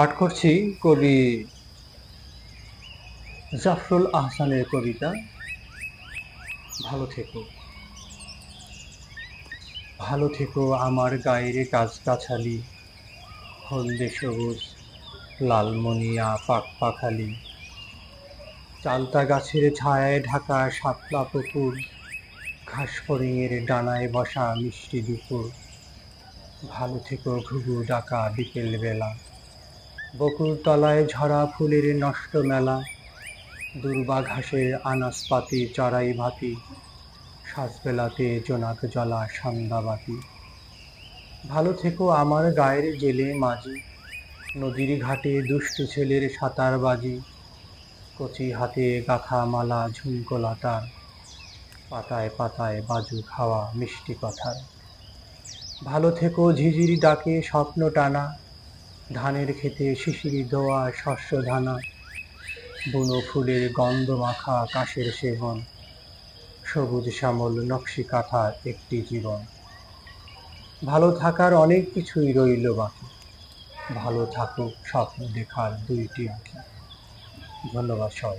পাঠ করছি কবি জাফরুল আহসানের কবিতা। ভালো থেকো। ভালো থেকো আমার গায়ের গাছগাছালি হলদে সবুজ, লালমনিয়া পাক পাখালি। চালতা গাছের ছায়ায় ঢাকা শাপলা পুকুর, ঘাস ফড়িংয়ের ডানায় বসা মিষ্টি দুপুর। ভালো থেকো ঘুঘু ডাকা বিকেল বেলা বকুল তলায় ঝরা ফুলের নষ্ট মেলা দুর্বা ঘাসের আনাসপাতি, চড়াই ভাতি, সাজবেলাতে জোনাক জ্বলা সন্ধ্যাবাতি ভালো থেকো আমার গায়ের জেলে মাঝি, নদীর ঘাটে দুষ্টু ছেলের সাঁতার বাজি, কচি হাতে গাথা মালা ঝুমকো তার পাতায় পাতায় বাজু খাওয়া মিষ্টি কথার। ভালো থেকো ঝিঝিরি ডাকে স্বপ্ন টানা ধানের খেতে শিশিরি দোয়া শস্য ধানা বুনো ফুলের গন্ধ মাখা কাশের সেবন, সবুজ শ্যামল নকশি কাঁথা একটি জীবন। ভালো থাকার অনেক কিছুই রইল বাকি। ভালো থাকুক স্বপ্ন দেখার দুইটি আঁকি ধন্যবাদ সবাই